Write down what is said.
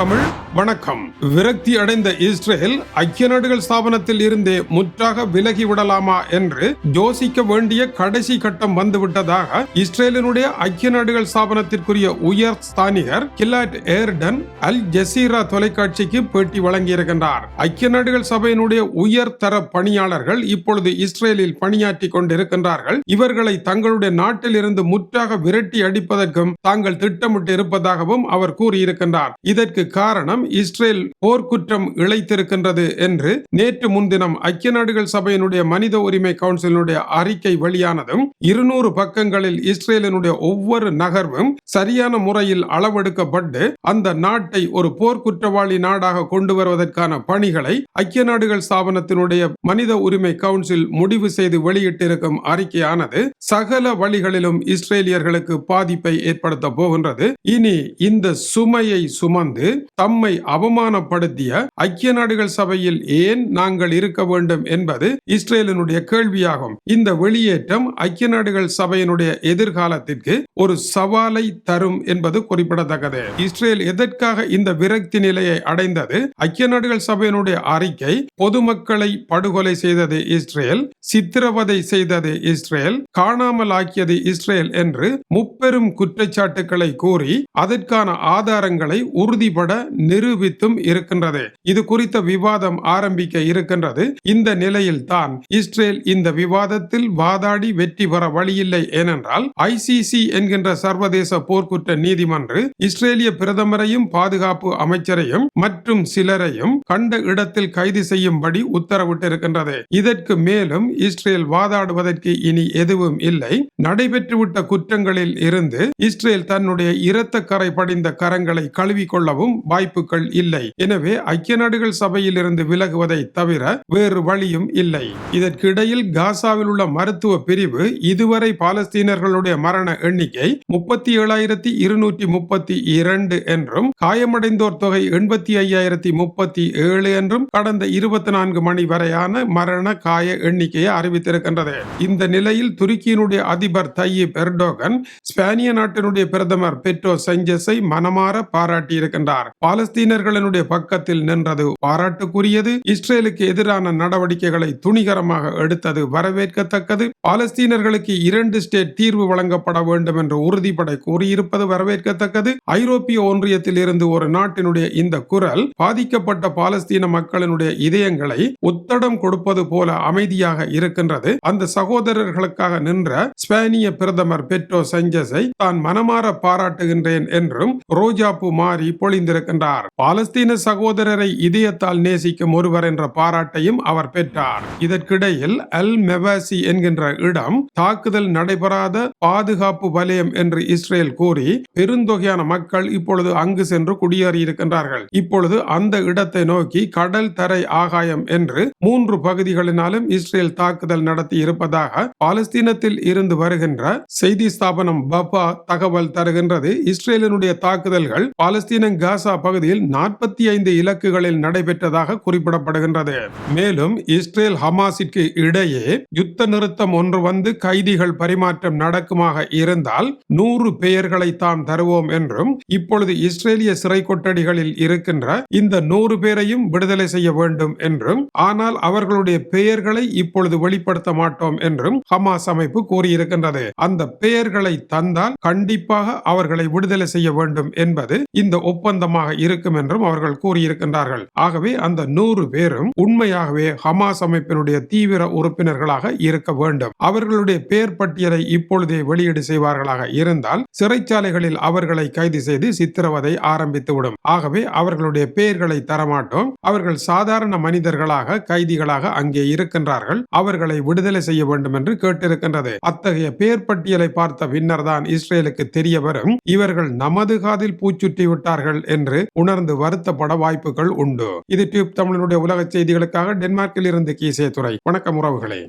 தமிழ் வணக்கம். விரக்தி அடைந்த இஸ்ரேல் ஐக்கிய நாடுகள் ஸ்தாபனத்தில் இருந்தே முற்றாக விலகி விடலாமா என்று யோசிக்க வேண்டிய கடைசி கட்டம் வந்துவிட்டதாக இஸ்ரேலினுடைய ஐக்கிய நாடுகள் ஸ்தாபனத்திற்குரிய உயர் ஸ்தானிகர் கில்லாட் ஏர்டன் அல் ஜசீரா தொலைக்காட்சிக்கு பேட்டி வழங்கியிருக்கின்றார். ஐக்கிய நாடுகள் சபையினுடைய உயர் தர பணியாளர்கள் இப்பொழுது இஸ்ரேலில் பணியாற்றி கொண்டிருக்கின்றார்கள். இவர்களை தங்களுடைய நாட்டில் இருந்து முற்றாக விரட்டி அடிப்பதற்கும் தாங்கள் திட்டமிட்டு இருப்பதாகவும் அவர் கூறியிருக்கின்றார். இதற்கு காரணம் மூலம் இஸ்ரேல் போர்க்குற்றம் இழைத்திருக்கின்றது என்று நேற்று முன்தினம் ஐக்கிய நாடுகள் சபையினுடைய மனித உரிமை கவுன்சிலினுடைய அறிக்கை வெளியானதும் இருநூறு பக்கங்களில் இஸ்ரேலினுடைய ஒவ்வொரு நகர்வும் சரியான முறையில் அளவெடுக்கப்பட்டு அந்த நாட்டை ஒரு போர்க்குற்றவாளி நாடாக கொண்டு வருவதற்கான பணிகளை ஐக்கிய நாடுகள் ஸ்தாபனத்தினுடைய மனித உரிமை கவுன்சில் முடிவு செய்து வெளியிட்டிருக்கும் அறிக்கையானது சகல வழிகளிலும் இஸ்ரேலியர்களுக்கு பாதிப்பை ஏற்படுத்த போகின்றது. இனி இந்த சுமையை சுமந்து தம்மை நம்மை அவமானப்படுத்திய ஐக்கிய நாடுகள் சபையில் ஏன் நாங்கள் இருக்க வேண்டும் என்பது இஸ்ரேலினுடைய கேள்வியாகும். இந்த வெளியேற்றம் ஐக்கிய நாடுகள் சபையினுடைய எதிர்காலத்திற்கு ஒரு சவாலை தரும் என்பது குறிப்பிடத்தக்கது. இஸ்ரேல் எதற்காக இந்த விரக்தி நிலையை அடைந்தது? ஐக்கிய நாடுகள் சபையினுடைய அறிக்கை பொதுமக்களை படுகொலை செய்தது இஸ்ரேல் சித்திரவதை செய்தது இஸ்ரேல் காணாமல் ஆக்கியது இஸ்ரேல் என்று முப்பெரும் குற்றச்சாட்டுக்களை கூறி அதற்கான ஆதாரங்களை உறுதிபட நிரூபித்தும் இருக்கின்றது. இது குறித்த விவாதம் ஆரம்பிக்க இருக்கின்றது. இந்த நிலையில் தான் இஸ்ரேல் இந்த விவாதத்தில் வாதாடி வெற்றி பெற வழியில்லை ஏனென்றால் ஐசிசி என்கின்ற சர்வதேச போர்க்குற்ற நீதிமன்று இஸ்ரேலிய பிரதமரையும் பாதுகாப்பு அமைச்சரையும் மற்றும் சிலரையும் கண்ட இடத்தில் கைது செய்யும்படி உத்தரவிட்டிருக்கின்றது. இதற்கு மேலும் இஸ்ரேல் வாதாடுவதற்கு இனி எதுவும் இல்லை. நடைபெற்றுவிட்ட குற்றங்களில் இருந்து இஸ்ரேல் தன்னுடைய இரத்த கரை படிந்த கரங்களை கழுவிக்கொள்ளவும் வாய்ப்பு வாய்ப்புகள் இல்லை. எனவே ஐக்கிய நாடுகள் சபையில் இருந்து விலகுவதை தவிர வேறு வழியும் இல்லை. இதற்கிடையில் காசாவில் உள்ள மருத்துவ பிரிவு இதுவரை பாலஸ்தீனர்களுடைய மரண எண்ணிக்கை முப்பத்தி ஏழாயிரத்தி இருநூற்றி முப்பத்தி இரண்டு என்றும் காயமடைந்தோர் தொகை எண்பத்தி ஐயாயிரத்தி முப்பத்தி ஏழு என்றும் கடந்த இருபத்தி நான்கு மணி வரையான மரண காய எண்ணிக்கையை அறிவித்திருக்கின்றது. இந்த நிலையில் துருக்கியினுடைய அதிபர் தையீப் எர்டோகன் ஸ்பானிய நாட்டினுடைய பிரதமர் பெட்ரோ சஞ்சஸை மனமாற பாராட்டியிருக்கின்றார். பாலஸ்தீனர்களினுடைய பக்கத்தில் நின்றது பாராட்டுக்குரியது. இஸ்ரேலுக்கு எதிரான நடவடிக்கைகளை துணிகரமாக எடுத்தது வரவேற்கத்தக்கது. பாலஸ்தீனர்களுக்கு இரண்டு ஸ்டேட் தீர்வு வழங்கப்பட வேண்டும் என்று உறுதிப்பட கூறியிருப்பது வரவேற்கத்தக்கது. ஐரோப்பிய ஒன்றியத்தில் இருந்து ஒரு நாட்டினுடைய இந்த குரல் பாதிக்கப்பட்ட பாலஸ்தீன மக்களினுடைய இதயங்களை உத்தடம் கொடுப்பது போல அமைதியாக இருக்கின்றது. அந்த சகோதரர்களுக்காக நின்ற ஸ்பானிய பிரதமர் பெட்ரோ சஞ்சஸை தான் மனமாற பாராட்டுகின்றேன் என்றும் ரோஜாப்பு மாறி பொழிந்திருக்கின்றார். பாலஸ்தீன சகோதரரை இதயத்தால் நேசிக்கும் ஒருவர் என்ற பாராட்டையும் அவர் பெற்றார். இதற்கிடையில் அல் மெவாசி என்கின்ற இடம் தாக்குதல் நடைபெறாத பாதுகாப்பு வலயம் என்று இஸ்ரேல் கூறி பெருந்தொகையான மக்கள் இப்பொழுது அங்கு சென்று குடியேறியிருக்கின்றார்கள். இப்பொழுது அந்த இடத்தை நோக்கி கடல் தரை ஆகாயம் என்று மூன்று பகுதிகளினாலும் இஸ்ரேல் தாக்குதல் நடத்தி இருப்பதாக பாலஸ்தீனத்தில் இருந்து வருகின்ற செய்தி ஸ்தாபனம் பபா தகவல் தருகின்றது. இஸ்ரேலினுடைய தாக்குதல்கள் பாலஸ்தீன காசா பகுதியில் நாற்பத்தி ஐந்து இலக்குகளில் நடைபெற்றதாக குறிப்பிடப்படுகின்றது. மேலும் இஸ்ரேல் ஹமாஸிற்கு இடையே யுத்த நிறுத்தம் ஒன்று வந்து கைதிகள் பரிமாற்றம் நடக்குமாக இருந்தால் நூறு பெயர்களை தாம் தருவோம் என்றும் இப்பொழுது இஸ்ரேலிய சிறை கொட்டடிகளில் இருக்கின்ற இந்த நூறு பேரையும் விடுதலை செய்ய வேண்டும் என்றும் ஆனால் அவர்களுடைய பெயர்களை இப்பொழுது வெளிப்படுத்த மாட்டோம் என்றும் ஹமாஸ் அமைப்பு கூறியிருக்கின்றது. அந்த பெயர்களை தந்தால் கண்டிப்பாக அவர்களை விடுதலை செய்ய வேண்டும் என்பது இந்த ஒப்பந்தமாக இருக்கும் இருக்கும் என்றும் அவர்கள் கூறியிருக்கின்றார்கள். ஆகவே அந்த நூறு பேரும் உண்மையாகவே ஹமாஸ் அமைப்பினுடைய தீவிர உறுப்பினர்களாக இருக்க வேண்டும். அவர்களுடைய பெயர் பட்டியலை இப்பொழுதே வெளியீடு செய்வார்களாக இருந்தால் சிறைச்சாலைகளில் அவர்களை கைது செய்து சித்திரவதை ஆரம்பித்துவிடும். ஆகவே அவர்களுடைய பெயர்களை தரமாட்டோம். அவர்கள் சாதாரண மனிதர்களாக கைதிகளாக அங்கே இருக்கின்றார்கள். அவர்களை விடுதலை செய்ய வேண்டும் என்று கேட்டிருக்கின்றது. அத்தகைய பெயர் பட்டியலை பார்த்த பின்னர் தான் இஸ்ரேலுக்கு தெரிய வரும் இவர்கள் நமது காதில் பூச்சுட்டி விட்டார்கள் என்று உணர் உணர்ந்து வருத்தப்பட வாய்ப்புகள் உண்டு. இது டியூப் தமிழனுடைய உலக செய்திகளுக்காக டென்மார்க்கில் இருந்து கீசே துறை வணக்கம் உறவுகளே.